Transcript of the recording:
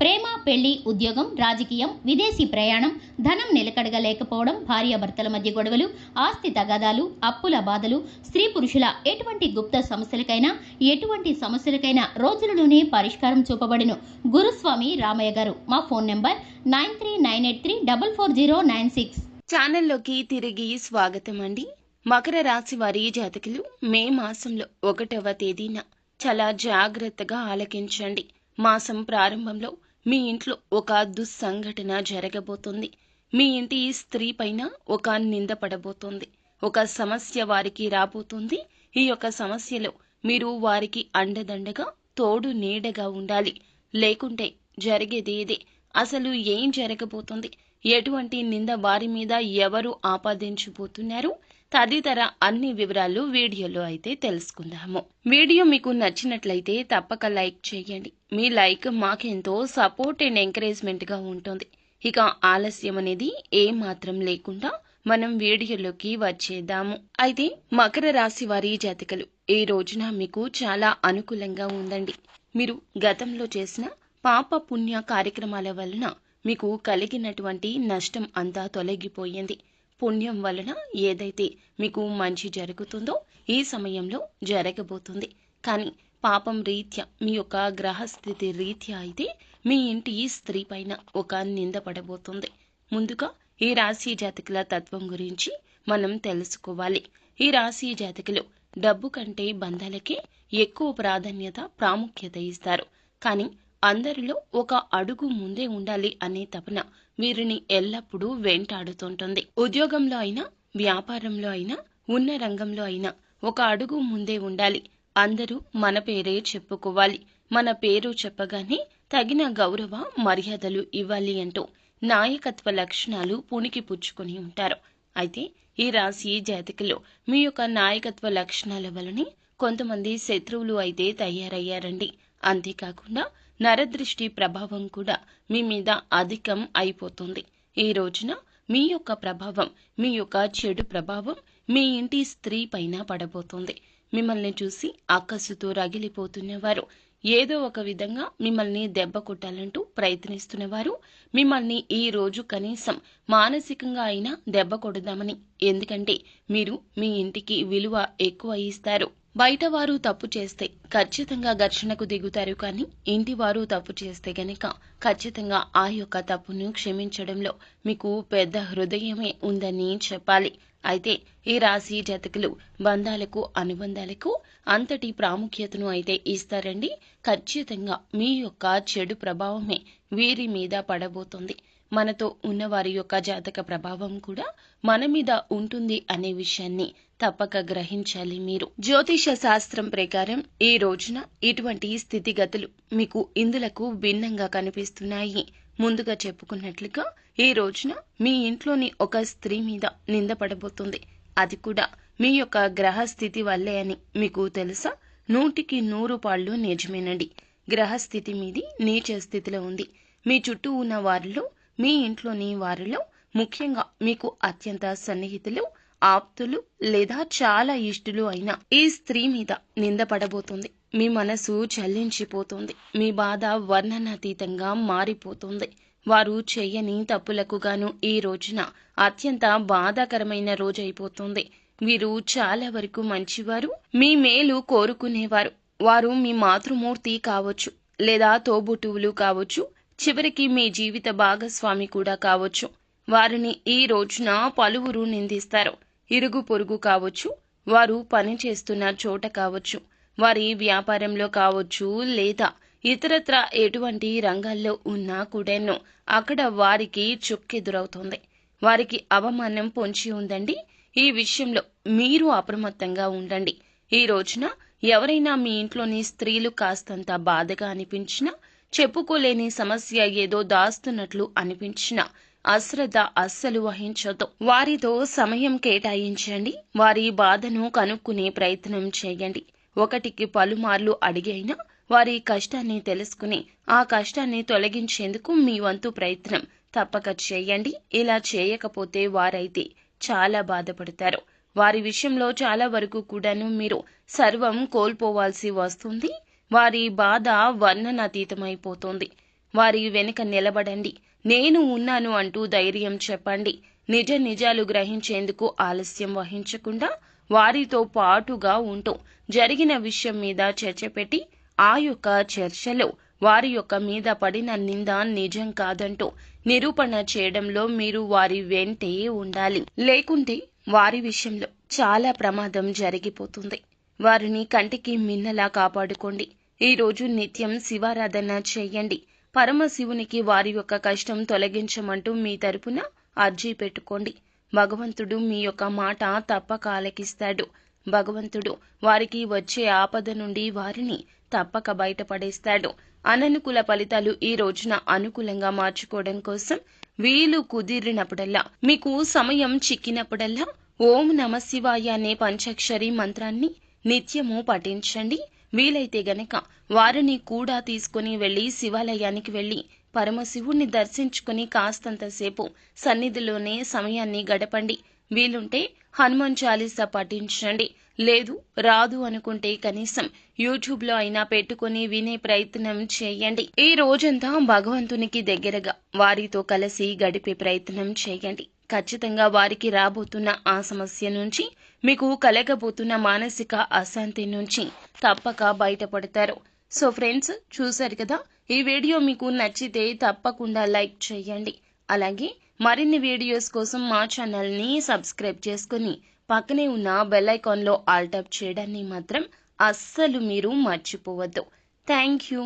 ప్రేమ పెళ్ళి ఉద్యోగం రాజకీయం విదేశీ ప్రయాణం ధనం నిలకడగా లేకపోవడం భార్యాభర్తల మధ్య గొడవలు ఆస్తి తగాదాలు అప్పుల బాధలు స్త్రీ పురుషుల ఎటువంటి గుప్త సమస్యలకైనా ఎటువంటి సమస్యలకైనా రోజులలోనే పరిష్కారం చూపబడును. గురుస్వామి రామయ్య గారు మా phone number nine three nine eight three double four zero nine six. ఛానల్లోకి తిరిగి స్వాగతం అండి. మకర రాశి వారి జాతకులు మే మాసంలో ఒకటవ తేదీన చాలా జాగ్రత్తగా ఆలకించండి. మాసం ప్రారంభంలో మీ ఇంట్లో ఒక దుస్సంఘటన జరగబోతుంది. మీ ఇంటి స్త్రీ పైన ఒక నింద పడబోతుంది. ఒక సమస్య వారికి రాబోతుంది. ఈ యొక్క సమస్యలో మీరు వారికి అండదండగా తోడు నీడగా ఉండాలి. లేకుంటే జరిగేది ఇదే. అసలు ఏం జరగబోతుంది? ఎటువంటి నింద వారి మీద ఎవరు ఆపాదించబోతున్నారు? తదితర అన్ని వివరాలు వీడియోలో అయితే తెలుసుకుందాము. వీడియో మీకు నచ్చినట్లయితే తప్పక లైక్ చేయండి. మీ లైక్ మాకెంతో సపోర్ట్ అండ్ ఎంకరేజ్మెంట్గా ఉంటుంది. ఇక ఆలస్యం అనేది ఏమాత్రం లేకుండా మనం వీడియోలోకి వచ్చేద్దాము. అయితే మకర రాశి వారి జాతికలు ఈ రోజున మీకు చాలా అనుకూలంగా ఉందండి. మీరు గతంలో చేసిన పాప పుణ్య కార్యక్రమాల వలన మీకు కలిగినటువంటి నష్టం అంతా తొలగిపోయింది. పుణ్యం వలన ఏదైతే మీకు మంచి జరుగుతుందో ఈ సమయంలో జరగబోతుంది. కానీ పాపం రీత్యా మీ యొక్క గ్రహస్థితి రీత్యా అయితే మీ ఇంటి స్త్రీ పైన ఒక నింద పడబోతుంది. ముందుగా ఈ రాశి జాతకుల తత్వం గురించి మనం తెలుసుకోవాలి. ఈ రాశి జాతకులు డబ్బు కంటే బంధాలకే ఎక్కువ ప్రాధాన్యత ప్రాముఖ్యత ఇస్తారు. కానీ అందరిలో ఒక అడుగు ముందే ఉండాలి అనే తపన వీరిని ఎల్లప్పుడూ వెంటాడుతుంటుంది. ఉద్యోగంలో అయినా వ్యాపారంలో అయినా ఉన్న రంగంలో అయినా ఒక అడుగు ముందే ఉండాలి. అందరూ మన పేరే చెప్పుకోవాలి. మన పేరు చెప్పగానే తగిన గౌరవ మర్యాదలు ఇవ్వాలి అంటూ నాయకత్వ లక్షణాలు పుణికి పుచ్చుకొని ఉంటారు. అయితే ఈ రాశి జాతకులు మీ యొక్క నాయకత్వ లక్షణాల వలనే కొంతమంది శత్రువులు అయితే తయారయ్యారండి. అంతేకాకుండా నరదృష్టి ప్రభావం కూడా మీ మీద అధికం అయిపోతుంది. ఈ రోజున మీ యొక్క ప్రభావం మీ యొక్క చెడు ప్రభావం మీ ఇంటి స్త్రీ పైన పడబోతుంది. మిమ్మల్ని చూసి ఆకస్సుతో రగిలిపోతున్నవారు. ఏదో ఒక విధంగా మిమ్మల్ని దెబ్బ కొట్టాలంటూ ప్రయత్నిస్తున్నవారు. మిమ్మల్ని ఈ రోజు కనీసం మానసికంగా అయినా దెబ్బ కొడదామని. ఎందుకంటే మీరు మీ ఇంటికి విలువ ఎక్కువ ఇస్తారు. బయట వారు తప్పు చేస్తే ఖచ్చితంగా ఘర్షణకు దిగుతారు కానీ ఇంటివారు తప్పు చేస్తే గనక ఖచ్చితంగా ఆ యొక్క తప్పును క్షమించడంలో మీకు పెద్ద హృదయమే ఉందని చెప్పాలి. అయితే ఈ రాశి జతకులు బంధాలకు అనుబంధాలకు అంతటి ప్రాముఖ్యతను అయితే ఇస్తారండి. ఖచ్చితంగా మీ యొక్క చెడు ప్రభావమే వీరి మీద పడబోతుంది. మనతో ఉన్న వారి యొక్క జాతక ప్రభావం కూడా మన మీద ఉంటుంది అనే విషయాన్ని తప్పక గ్రహించాలి మీరు. జ్యోతిష శాస్త్రం ప్రకారం ఈ రోజున ఇటువంటి స్థితిగతులు మీకు ఇందులకు భిన్నంగా కనిపిస్తున్నాయి. ముందుగా చెప్పుకున్నట్లుగా ఈ రోజున మీ ఇంట్లోని ఒక స్త్రీ మీద నిందపడబోతుంది అది కూడా మీ యొక్క గ్రహ స్థితి వల్లే అని మీకు తెలుసా? నూటికి నూరు పాళ్ళు నిజమేనండి. గ్రహస్థితి మీది నీచ స్థితిలో ఉంది. మీ చుట్టూ ఉన్న వారిలో మీ ఇంట్లోని వారిలో ముఖ్యంగా మీకు అత్యంత సన్నిహితులు ఆప్తులు లేదా చాలా ఇష్టులు అయిన ఈ స్త్రీ మీద నిందపడబోతుంది మీ మనసు చల్లించిపోతుంది మీ బాధ వర్ణనాతీతంగా మారిపోతుంది. వారు చెయ్యని తప్పులకు గాను ఈ రోజున అత్యంత బాధాకరమైన రోజైపోతుంది. వీరు చాలా వరకు మంచివారు మీ మేలు కోరుకునేవారు. వారు మీ మాతృమూర్తి కావచ్చు లేదా తోబుటువులు కావచ్చు చివరికి మీ జీవిత భాగస్వామి కూడా కావచ్చు. వారిని ఈ రోజున పలువురు నిందిస్తారు. ఇరుగు పొరుగు కావచ్చు వారు పనిచేస్తున్న చోట కావచ్చు వారి వ్యాపారంలో కావచ్చు లేదా ఇతరత్ర ఎటువంటి రంగాల్లో ఉన్నా కూడాను అక్కడ వారికి చుక్కెదురవుతుంది. వారికి అవమానం పొంచి ఉందండి. ఈ విషయంలో మీరు అప్రమత్తంగా ఉండండి. ఈ రోజున ఎవరైనా మీ ఇంట్లోని స్త్రీలు కాస్తంత బాధగా అనిపించినా చెప్పుకోలేని సమస్య ఏదో దాస్తున్నట్లు అనిపించిన అశ్రద్ధ అస్సలు వహించొద్దు వారితో సమయం కేటాయించండి. వారి బాధను కనుక్కునే ప్రయత్నం చేయండి. ఒకటికి పలుమార్లు అడిగైనా వారి కష్టాన్ని తెలుసుకుని ఆ కష్టాన్ని తొలగించేందుకు మీ వంతు ప్రయత్నం తప్పక చేయండి. ఇలా చేయకపోతే వారైతే చాలా బాధపడతారు. వారి విషయంలో చాలా వరకు కూడాను మీరు సర్వం కోల్పోవాల్సి వస్తుంది. వారి బాధ వర్ణనాతీతమైపోతుంది. వారి వెనుక నిలబడండి. నేను ఉన్నాను అంటూ ధైర్యం చెప్పండి. నిజ నిజాలు గ్రహించేందుకు ఆలస్యం వహించకుండా వారితో పాటుగా ఉంటూ జరిగిన విషయం మీద చర్చ పెట్టి ఆ యొక్క చర్చలో వారి యొక్క మీద పడిన నింద నిజం కాదంటూ నిరూపణ చేయడంలో మీరు వారి వెంటే ఉండాలి. లేకుంటే వారి విషయంలో చాలా ప్రమాదం జరిగిపోతుంది. వారిని కంటికి మిన్నలా కాపాడుకోండి. ఈ రోజు నిత్యం శివారాధన చేయండి. పరమశివునికి వారి యొక్క కష్టం తొలగించమంటూ మీ తరపున అర్జీ పెట్టుకోండి. భగవంతుడు మీ యొక్క మాట తప్పక ఆలకిస్తాడు భగవంతుడు వారికి వచ్చే ఆపద నుండి వారిని తప్పక బయటపడేస్తాడు. అననుకూల ఫలితాలు ఈ రోజున అనుకూలంగా మార్చుకోవడం కోసం వీలు కుదిరినప్పుడల్లా మీకు సమయం చిక్కినప్పుడల్లా ఓం నమ శివాయ అనే పంచాక్షరి మంత్రాన్ని నిత్యము పఠించండి. వీలైతే గనక వారిని కూడా తీసుకుని వెళ్ళి శివాలయానికి వెళ్ళి పరమశివుణ్ణి దర్శించుకుని కాస్తంతసేపు సన్నిధిలోనే సమయాన్ని గడపండి. వీలుంటే హనుమాన్ చాలీసా పఠించండి. లేదు రాదు అనుకుంటే కనీసం యూట్యూబ్లో అయినా పెట్టుకుని వినే ప్రయత్నం చేయండి. ఈ రోజంతా భగవంతునికి దగ్గరగా వారితో కలిసి గడిపే ప్రయత్నం చేయండి. ఖచ్చితంగా వారికి రాబోతున్న ఆ సమస్య నుంచి మీకు కలగబోతున్న మానసిక అశాంతి నుంచి తప్పక బయటపడతారు. సో ఫ్రెండ్స్ చూశారు కదా? ఈ వీడియో మీకు నచ్చితే తప్పకుండా లైక్ చేయండి. అలాగే మరిన్ని వీడియోస్ కోసం మా ఛానల్ని సబ్స్క్రైబ్ చేసుకుని పక్కనే ఉన్న బెల్ ఐకాన్లో ఆల్ ట్యాప్ చేయడాన్ని మాత్రం అస్సలు మీరు మర్చిపోవద్దు. Thank you.